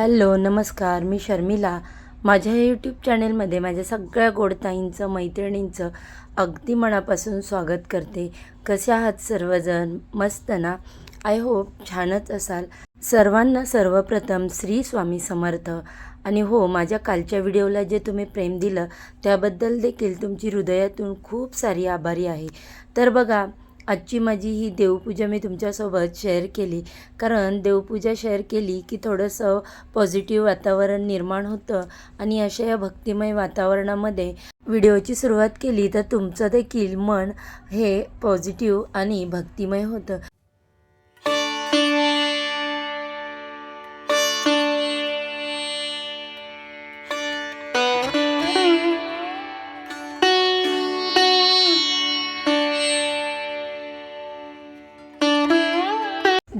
Hello नमस्कार मी शर्मिला. माझ्या YouTube चॅनेलमध्ये माझ्या सगळ्या गोडताईंचं मैत्रिणींचं अगदी मनापासून स्वागत करते. कसे आहात सर्वजण? मस्त ना? आय होप छानच असाल. सर्वांना सर्वप्रथम श्री स्वामी समर्थ. आणि हो माझ्या कालच्या व्हिडिओला जे तुम्ही प्रेम दिलं त्याबद्दल देखील तुमची हृदयातून खूप सारी आभारी आहे. तर बघा आजची माझी ही देवपूजा मी तुमच्यासोबत शेअर केली. कारण देवपूजा शेअर केली की थोडंसं पॉझिटिव्ह वातावरण निर्माण होतं आणि अशा या भक्तिमय वातावरणामध्ये व्हिडिओची सुरुवात केली तर तुमचं देखील मन हे पॉझिटिव्ह आणि भक्तिमय होतं.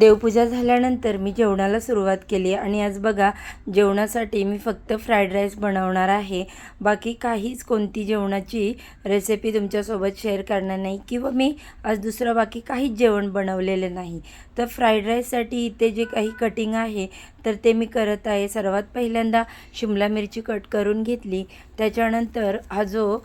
देवपूजा झाल्यानंतर मी जेवणाला सुरुवात केली आणि आज बघा जेवणासाठी मी फक्त फ्राईड राईस बनवणार आहे. बाकी काहीच कोणती जेवणाची रेसिपी तुमच्यासोबत शेअर करणार नाही किंवा मी आज दुसरं बाकी काहीच जेवण बनवलेलं नाही. तर फ्राईड राईससाठी इथे जे काही कटिंग आहे तर ते मी करत आहे. सर्वात पहिल्यांदा शिमला मिरची कट करून घेतली. त्याच्यानंतर हा जो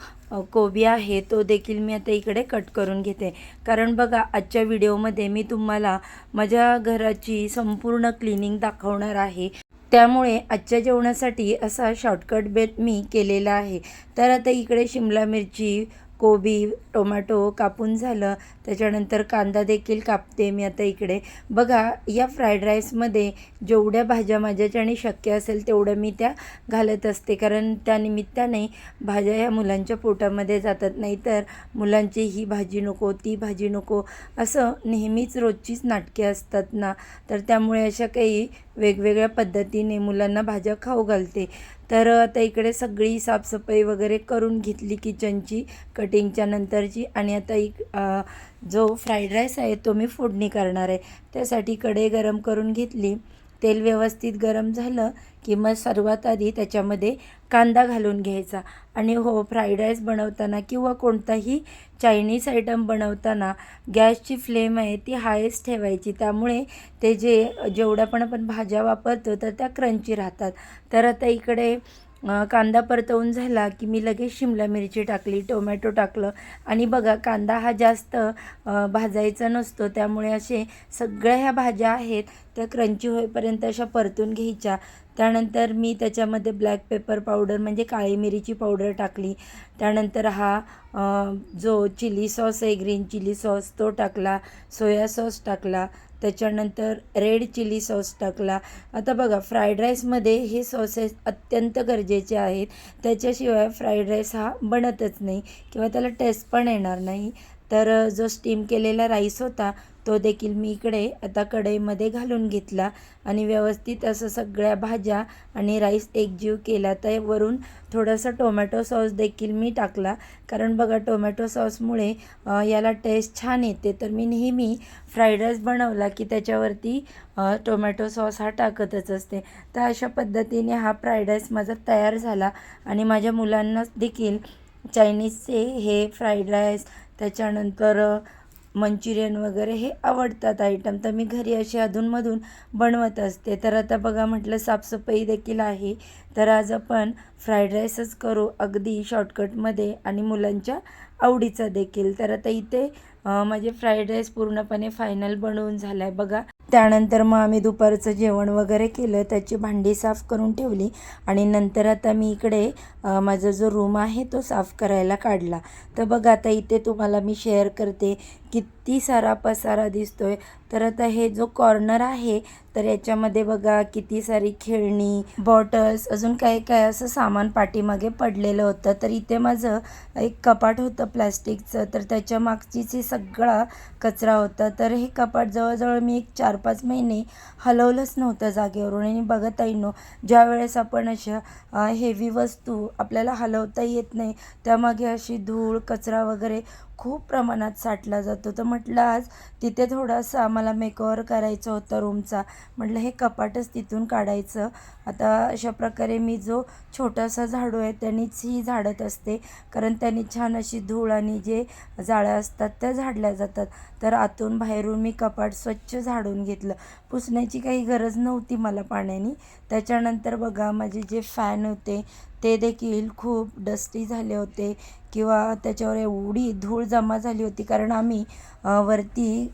कोबी आहे तो देखील मी आता इकडे कट करून घेते. कारण बघा आजच्या व्हिडिओमध्ये मी तुम्हाला माझ्या घराची संपूर्ण क्लिनिंग दाखवणार आहे. त्यामुळे आजच्या जेवणासाठी असा शॉर्टकट बेत मी केलेला आहे. तर आता इकडे शिमला मिरची कोबी टोमॅटो कापून झालं. त्याच्यानंतर कांदा देखील कापते मी आता इकडे. बघा या फ्राईड राईसमध्ये जेवढ्या भाज्या माझ्याच्याने शक्य असेल तेवढ्या मी त्या घालत असते. कारण त्यानिमित्ताने भाज्या ह्या मुलांच्या पोटामध्ये जातात. नाही तर मुलांची ही भाजी नको ती भाजी नको असं नेहमीच रोजचीच नाटके असतात ना. तर त्यामुळे अशा काही वेगवेगळ्या पद्धतीने मुलांना भाज्या खाऊ घालते. तर आता इकडे सगळी साफसफाई वगैरे करून घेतली किचनची कटिंगच्या नंतरची आणि आता इक जो फ्राईड राईस आहे तो मी फोडणी करणार आहे. त्यासाठी कढई गरम करून घेतली. तेल व्यवस्थित गरम झालं की मग सर्वात आधी त्याच्यामध्ये कांदा घालून घ्यायचा. आणि हो फ्राईड राईस बनवताना किंवा कोणताही चायनीज आयटम बनवताना गॅसची फ्लेम आहे ती हायेस्ट ठेवायची. त्यामुळे ते जे जेवढ्या पण आपण भाज्या वापरतो तर त्या क्रंची राहतात. तर आता इकडे कांदा परतवून झाला की मी लगेच शिमला मिरची टाकली टोमॅटो टाकलं. आणि बघा कांदा हा जास्त भाजायचा नसतो. त्यामुळे असे सगळ्या ह्या भाज्या आहेत त्या क्रंची होईपर्यंत अशा परतून घ्यायच्या. त्यानंतर मी त्याच्यामध्ये ब्लॅक पेपर पावडर म्हणजे काळी मिरीची पावडर टाकली. त्यानंतर हा जो चिली सॉस आहे ग्रीन चिली सॉस तो टाकला. सोया सॉस टाकला. त्याच्यानंतर रेड चिली सॉस टाकला. आता बघा फ्राईड राईसमध्ये हे सॉसेस अत्यंत गरजेचे आहेत. त्याच्याशिवाय फ्राईड राईस हा बनतच नाही किंवा त्याला टेस्ट पण येणार नाही. तर जो स्टीम केलेला राईस होता तो देखील मी इकडे आता कढईमध्ये घालून घेतला आणि व्यवस्थित असं सगळ्या भाज्या आणि राईस एकजीव केला. तर वरून थोडासा टोमॅटो सॉस देखील मी टाकला. कारण बघा टोमॅटो सॉसमुळे याला टेस्ट छान येते. तर मी नेहमी फ्राईड राईस बनवला की त्याच्यावरती टोमॅटो सॉस हा टाकतच असते. तर अशा पद्धतीने हा फ्राईड राईस माझा तयार झाला आणि माझ्या मुलांना देखील चायनीजचे हे फ्राईड राईस त्याच्यानंतर मंचुरियन वगैरे हे आवडतात आयटम तर मी घरी असे अधूनमधून बनवत असते. तर आता बघा म्हटलं साफसफाई देखील आहे. तर आज आपण फ्राईड राईसच करू अगदी शॉर्टकटमध्ये आणि मुलांच्या आवडीचा देखील. तर आता इथे माझे फ्राईड राईस पूर्णपणे फायनल बनवून झाला आहे बघा त्यानंतर मग आम्ही दुपारचं जेवण वगैरे केलं. त्याची भांडी साफ करून ठेवली. आणि नंतर आता मी इकडे माझा जो रूम आहे तो साफ करायला काढला. तर बघा आता इथे तुम्हाला मी शेअर करते किती सारा पसारा दिसतोय. तर आता हे जो कॉर्नर आहे तर याच्यामध्ये बघा किती सारी खेळणी बॉटल्स अजून काय काय असं सामान पाठीमागे पडलेलं होतं. तर इथे माझं एक कपाट होतं प्लॅस्टिकचं. तर त्याच्या मागचीच सगळा कचरा होता. तर हे कपाट जवळजवळ मी एक चार पाच महिने हलवलंच नव्हतं जागेवरून. आणि बघत नो ज्या वेळेस आपण अशा हेवी वस्तू आपल्याला हलवता येत नाही त्यामागे अशी धूळ कचरा वगैरे खूप प्रमाणात साठला जातो. तर म्हटलं आज तिथे थोडासा आम्हाला मेकओवर करायचं होतं रूमचा म्हटलं हे कपाटच तिथून काढायचं. आता अशा प्रकारे मी जो छोटासा झाडू आहे त्यांनीच ही झाडत असते. कारण त्यांनी छान अशी धूळ आणि जे जाळ्या असतात त्या झाडल्या जातात. तर आतून बाहेरून मी कपाट स्वच्छ झाडून घेतलं. पुसण्याची काही गरज नव्हती मला पाण्याने. त्याच्यानंतर बघा माझे जे फॅन होते ते देखील खूप डस्टी झाले होते किंवा त्याच्यावर एवढी धूळ जमा झाली होती. कारण आम्ही वरती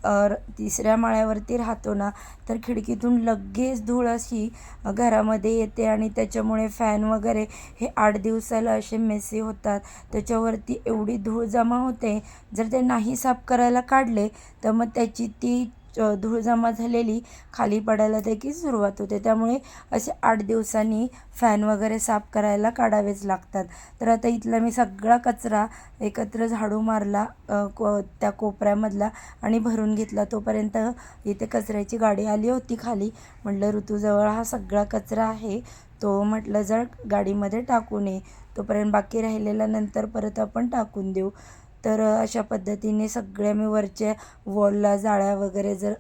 तिसऱ्या माळ्यावरती राहतो ना तर खिडकीतून लगेच धूळ अशी घरामध्ये मध्ये येते आणि त्याच्यामुळे फॅन वगैरे हे आठ दिवसाला असे मेसी होतात. त्याच्यावरती एवढी धूळ जमा होते. जर ते नाही साफ करायला काढले तर मग त्याची ती धूळ जमा झालेली खाली पडायला देखील सुरुवात होते. त्यामुळे असे आठ दिवसांनी फॅन वगैरे साफ करायला काढावेच लागतात. तर आता इथला मी सगळा कचरा एकत्र झाडू मारला को त्या कोपऱ्यामधला आणि भरून घेतला. तोपर्यंत इथे कचऱ्याची गाडी आली होती खाली. म्हटलं ऋतूजवळ हा सगळा कचरा आहे. तो म्हटलं जर गाडीमध्ये टाकू नये. तोपर्यंत बाकी राहिलेला नंतर परत आपण टाकून देऊ. तर अशा पद्धतीने सगळ्या मी वरच्या वॉलला जाळ्या वगैरे जर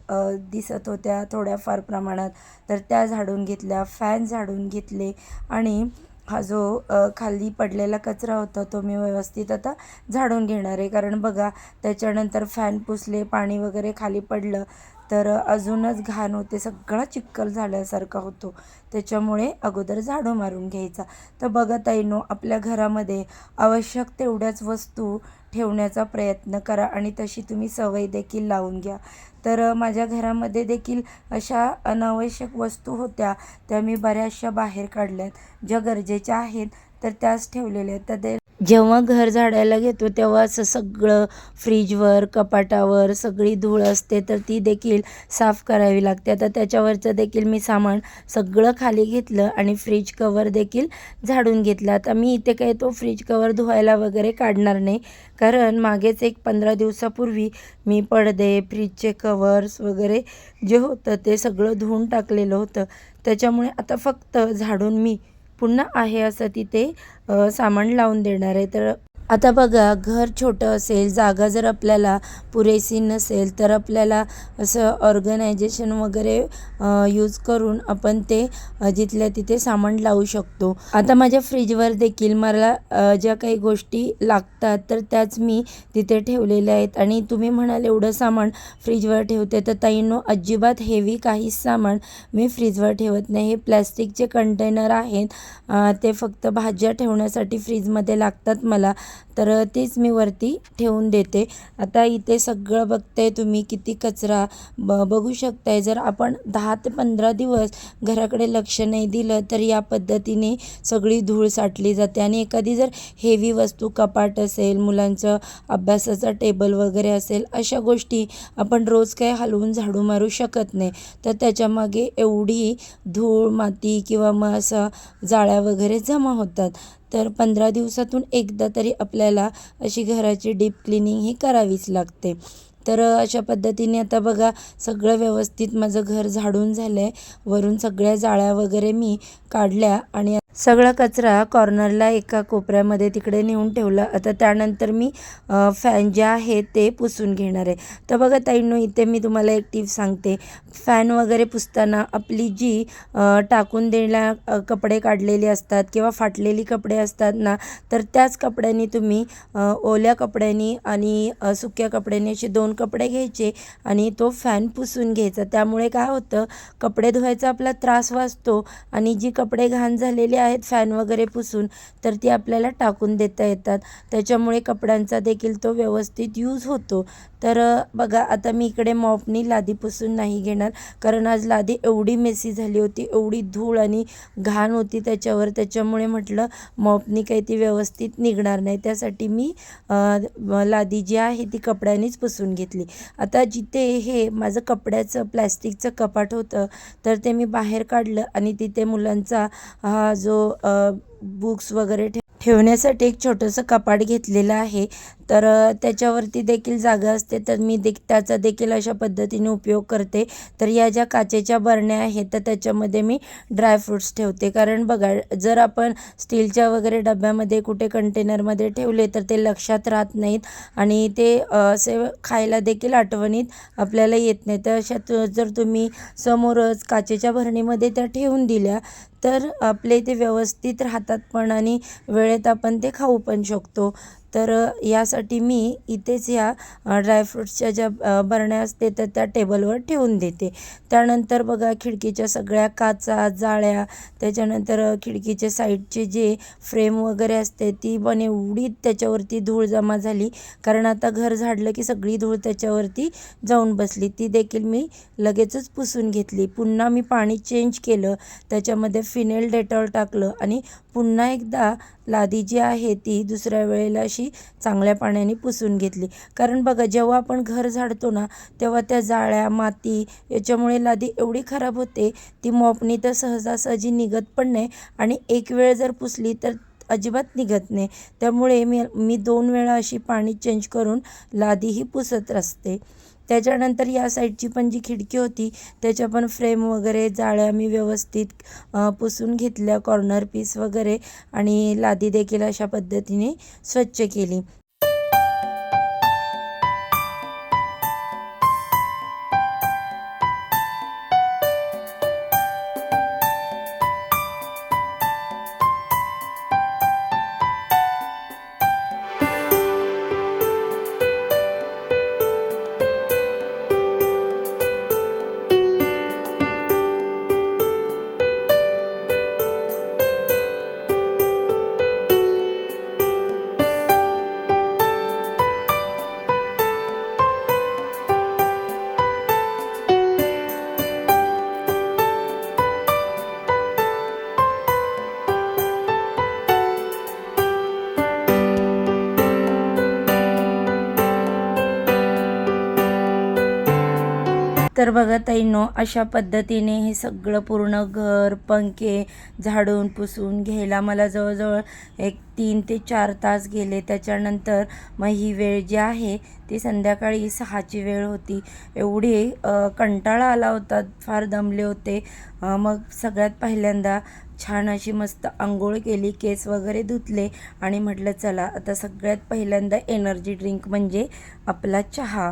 दिसत होत्या थोड्याफार प्रमाणात तर त्या झाडून घेतल्या फॅन झाडून घेतले आणि हा जो खाली पडलेला कचरा होता तो मी व्यवस्थित आता झाडून घेणार आहे. कारण बघा त्याच्यानंतर फॅन पुसले पाणी वगैरे खाली पडलं तर अजूनच घाण होते सगळा चिक्कल झाल्यासारखा होतो. त्याच्यामुळे अगोदर झाडू मारून घ्यायचा. तर बघा ताईनो आपल्या घरामध्ये आवश्यक तेवढ्याच वस्तू ठेवण्याचा प्रयत्न करा आणि तशी तुम्ही सवय देखील लावून घ्या. तर माझ्या घरामध्ये देखील अशा अनावश्यक वस्तू होत्या त्या मी बऱ्याचशा बाहेर काढल्यात. ज्या गरजेच्या आहेत तर त्याच ठेवलेल्या आहेत. तर ते जेव्हा घर झाडायला घेतो तेव्हा असं सगळं फ्रीजवर कपाटावर सगळी धूळ असते तर ती देखील साफ करावी लागते. आता त्याच्यावरचं देखील मी सामान सगळं खाली घेतलं आणि फ्रीज कवर देखील झाडून घेतलं. आता मी इथे काय तो फ्रीज कवर धुवायला वगैरे काढणार नाही कारण मागेच एक पंधरा दिवसापूर्वी मी पडदे फ्रीजचे कवर्स वगैरे जे होतं ते सगळं धुवून टाकलेलं होतं. त्याच्यामुळे आता फक्त झाडून मी पुन्हा आहे असं तिथे सामान लावून देणार आहे. तर आता बघा घर छोटं असेल जागा जर आपल्याला पुरेशी नसेल तर आपल्याला असं ऑर्गनायझेशन वगैरे यूज करून आपण ते जिथल्या तिथे सामान लावू शकतो. आता माझ्या फ्रीजवर देखील मला ज्या काही गोष्टी लागतात तर त्याच मी तिथे ठेवलेल्या आहेत. आणि तुम्ही म्हणाल एवढं सामान फ्रीजवर ठेवते तर ताईंनो अजिबात हेवी काहीच सामान मी फ्रीजवर ठेवत नाही. हे प्लॅस्टिकचे कंटेनर आहेत. ते फक्त भाज्या ठेवण्यासाठी फ्रीजमध्ये लागतात मला. तर तेच मी वरती ठेवून देते. आता इथे सगळं बघताय तुम्ही किती कचरा. ब बघू शकताय जर आपण दहा ते पंधरा दिवस घराकडे लक्ष नाही दिलं तर या पद्धतीने सगळी धूळ साठली जाते. आणि एखादी जर हेवी वस्तू कपाट असेल मुलांचं अभ्यासाचा टेबल वगैरे असेल अशा गोष्टी आपण रोज काय हलवून झाडू मारू शकत नाही. तर त्याच्यामागे एवढी धूळ माती किंवा मग असं जाळ्या वगैरे जमा होतात. तर पंधरा दिवसातून एकदा तरी आपल्याला अशी घराची डीप क्लिनिंग ही करावीच लागते. तर अशा पद्धतीने आता बघा सगळं व्यवस्थित माझं घर झाडून झालं आहे वरून सगळ्या जाळ्या वगैरे मी काढल्या आणि सगळा कचरा कॉर्नरला एका कोपऱ्यामध्ये तिकडे नेऊन ठेवला. आता त्यानंतर मी फॅन जे आहे ते पुसून घेणार आहे. तर बघा ताईंनो इथे मी तुम्हाला एक टिप सांगते. फॅन वगैरे पुसताना आपली जी टाकून देण्या कपडे काढलेले असतात किंवा फाटलेली कपडे असतात ना तर त्याच कपड्यांनी तुम्ही ओल्या कपड्यांनी आणि सुक्या कपड्यांनी असे दोन कपडे घ्यायचे आणि तो फॅन पुसून घ्यायचा. त्यामुळे काय होतं कपडे धुवायचा आपला त्रास वाचतो आणि जी कपडे घाण झालेली आहेत फॅन वगैरे पुसून तर ती आपल्याला टाकून देता येतात. त्याच्यामुळे कपड्यांचा देखील तो व्यवस्थित यूज होतो. तर बघा आता मी इकडे मॉपनी लादी पुसून नाही घेणार कारण आज लादी एवढी मेसी झाली होती एवढी धूळ आणि घाण होती त्याच्यावर. त्याच्यामुळे म्हटलं मॉपनी काही ती व्यवस्थित निघणार नाही. त्यासाठी मी लादी जी आहे ती कपड्यानेच पुसून घेतली. आता जिथे हे माझं कपड्याचं प्लॅस्टिकचं कपाट होतं तर ते मी बाहेर काढलं आणि तिथे मुलांचा हा जो बुक्स वगैरे ठे ठेवण्यासाठी एक छोटंसं कपाट घेतलेलं आहे. तर त्याच्यावरती देखील जागा असते. तर मी देख त्याचा देखील अशा पद्धतीने उपयोग करते. तर या ज्या काचेच्या बरण्या आहेत तर त्याच्यामध्ये मी ड्रायफ्रूट्स ठेवते. कारण बघा जर आपण स्टीलच्या वगैरे डब्यामध्ये कुठे कंटेनरमध्ये ठेवले तर ते लक्षात राहत नाहीत आणि ते असे खायला देखील आठवणीत आपल्याला येत नाही तर अशा तु- जर तुम्ही समोरच काचेच्या भरणीमध्ये त्या ठेवून दिल्या तर आपले ते व्यवस्थित राहतात पण आणि वेळेत आपण ते खाऊ पण शकतो. तर यासाठी मी इथेच ह्या ड्रायफ्रूट्सच्या ज्या बरण्या असते तर त्या टेबलवर ठेवून देते. त्यानंतर बघा खिडकीच्या सगळ्या काचा जाळ्या त्याच्यानंतर खिडकीचे खिडकीच्या साईडचे जे फ्रेम वगैरे असते ती पण एवढी त्याच्यावरती धूळ जमा झाली. कारण आता घर झाडलं की सगळी धूळ त्याच्यावरती जाऊन बसली. ती देखील मी लगेचच पुसून घेतली. पुन्हा मी पाणी चेंज केलं. त्याच्यामध्ये फिनेल डेटॉल टाकलं आणि पुन्हा एकदा लादी जी आहे ती दुसऱ्या वेळेला अशी चांगल्या पाण्याने पुसून घेतली. कारण बघा जेव्हा आपण घर झाडतो ना तेव्हा त्या जाळ्या माती याच्यामुळे लादी एवढी खराब होते ती मॉपनी तर सहजासहजी निघत पण नाही आणि एक वेळ जर पुसली तर अजिबात निघत नाही. त्यामुळे मी मी दोन वेळा अशी पाणी चेंज करून लादीही पुसत असते. त्याच्यानंतर या साईडची पण जी खिडकी होती त्याच्या पण फ्रेम वगैरे जाळ्या मी व्यवस्थित पुसून घेतल्या कॉर्नर पीस वगैरे आणि लादी देखील अशा पद्धतीने स्वच्छ केली. बघा ताईंनो अशा पद्धतीने हे सगळं पूर्ण घर पंखे झाडून पुसून घ्यायला मला जवळजवळ एक तीन ते चार तास गेले. त्याच्यानंतर मग ही वेळ जी आहे ती संध्याकाळी सहाची वेळ होती. एवढी कंटाळा आला होता फार दमले होते. मग सगळ्यात पहिल्यांदा छान अशी मस्त आंघोळ केली केस वगैरे धुतले आणि म्हटलं चला आता सगळ्यात पहिल्यांदा एनर्जी ड्रिंक म्हणजे आपला चहा.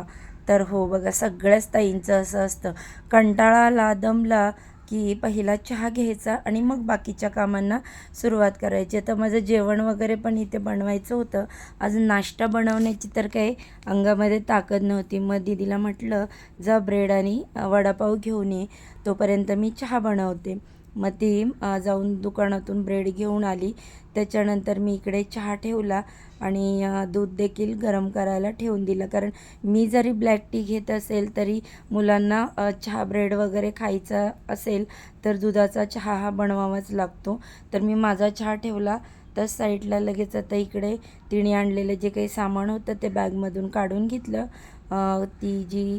तर हो बघा सगळ्याच ताईंचं असं असतं. कंटाळा आला दमला की पहिला चहा घ्यायचा आणि मग बाकीच्या कामांना सुरुवात करायची. तर माझं जेवण वगैरे पण इथे बनवायचं होतं. आज नाश्ता बनवण्याची तर काही अंगामध्ये ताकद नव्हती. मग दीदीला म्हटलं जा ब्रेड आणि वडापाव घेऊन ये. तोपर्यंत मी चहा बनवते. मग ती जाऊन दुकानातून ब्रेड घेऊन आली. त्याच्यानंतर मी इकडे चहा ठेवला. आणि दूध देखील गरम करायला ठेवून दिलं. कारण मी जरी ब्लॅक टी घेत असेल तरी मुलांना चहा ब्रेड वगैरे खायचा असेल तर दुधाचा चहा हा बनवावाच लागतो. तर मी माझा चहा ठेवला. तर साईडला लगेच आता इकडे तिने आणलेलं जे काही सामान होतं ते बॅगमधून काढून घेतलं. ती जी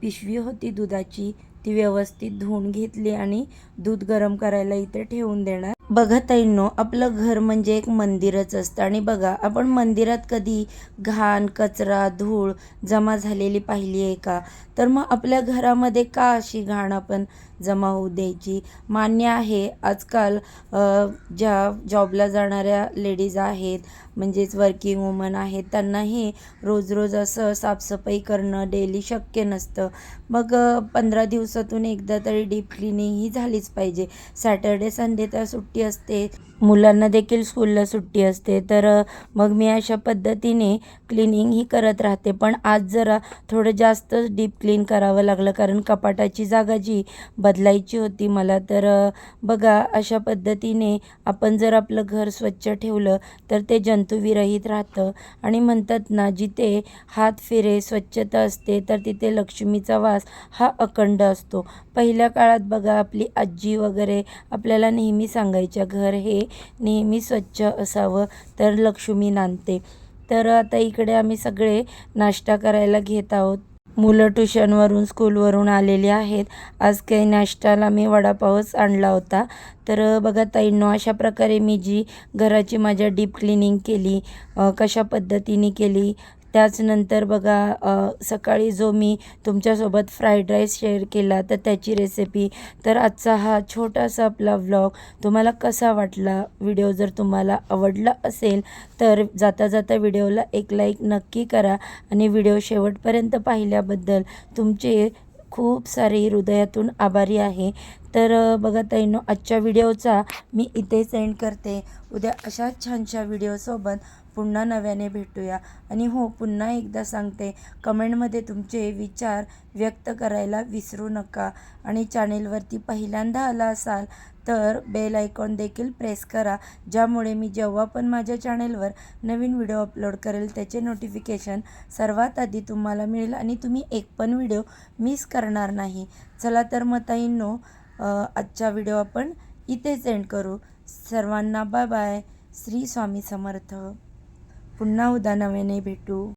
पिशवी होती दुधाची ती व्यवस्थित धुवून घेतली आणि दूध गरम करायला इथे ठेवून देणार. बघा ताईंनो आपलं घर म्हणजे एक मंदिरच असतं. आणि बघा आपण मंदिरात कधी घाण कचरा धूळ जमा झालेली पाहिली आहे का? तर मग आपल्या घरामध्ये का अशी घाण आपण जमा होऊ द्यायची? मान्य आहे आजकाल ज्या जॉबला जाणाऱ्या लेडीज आहेत म्हणजेच वर्किंग वुमन आहेत त्यांनाही रोज रोज असं साफसफाई करणं डेली शक्य नसतं. मग पंधरा दिवसातून एकदा तरी डीप क्लिनिंग ही झालीच पाहिजे. सॅटर्डे संडे तर सुट्टी सुट्टी असते. मुलांना देखील स्कूलला सुट्टी असते. तर मग मी अशा पद्धतीने क्लिनिंग ही करत राहते. पण आज जरा थोडं जास्तच डीप क्लीन करावं लागलं. कारण कपाटाची जागा जी बदलायची होती मला. तर बघा अशा पद्धतीने आपण जर आपलं घर स्वच्छ ठेवलं तर ते जंतुविरहित राहतं. आणि म्हणतात ना जिथे हात फिरे स्वच्छता असते तर तिथे लक्ष्मीचा वास हा अखंड असतो. पहिल्या काळात बघा आपली आजी वगैरे आपल्याला नेहमी सांगायची सांगायच्या घर हे नेहमी स्वच्छ असावं तर लक्ष्मी नांदते. तर आता इकडे आम्ही सगळे नाश्ता करायला घेत आहोत. मुलं ट्युशनवरून स्कूलवरून आलेली आहेत. आज काही नाश्त्याला मी वडापावच आणला होता. तर बघा ताईंनो अशा प्रकारे मी जी घराची माझ्या डीप क्लिनिंग केली कशा पद्धतीने केली त्याचनंतर बघा सकाळी जो मी तुमच्यासोबत फ्राईड राईस शेअर केला तर त्याची रेसिपी. तर आजचा हा छोटासा आपला व्लॉग तुम्हाला कसा वाटला? व्हिडिओ जर तुम्हाला आवडला असेल तर जाता जाता व्हिडिओला एक लाईक नक्की करा आणि व्हिडिओ शेवटपर्यंत पाहिल्याबद्दल तुमचे खूप सारे हृदयातून आभारी आहे. तर बघा ताईनो आजच्या व्हिडिओचा मी इथे सेंड करते. उद्या अशाच छानशा व्हिडिओसोबत पुन्हा नव्याने भेटूया. आणि हो पुन्हा एकदा सांगते कमेंटमध्ये तुमचे विचार व्यक्त करायला विसरू नका. आणि चॅनेलवरती पहिल्यांदा आला असाल तर बेल आयकॉन देखील प्रेस करा ज्यामुळे मी जेव्हा पण माझ्या चॅनेलवर नवीन व्हिडिओ अपलोड करेल त्याचे नोटिफिकेशन सर्वात आधी तुम्हाला मिळेल आणि तुम्ही एक पण व्हिडिओ मिस करणार नाही. चला तर मग ताईंनो आजचा व्हिडिओ आपण इथेच एंड करू. सर्वांना बाय बाय. श्री स्वामी समर्थ. पुन्हा उद्या नव्याने भेटू.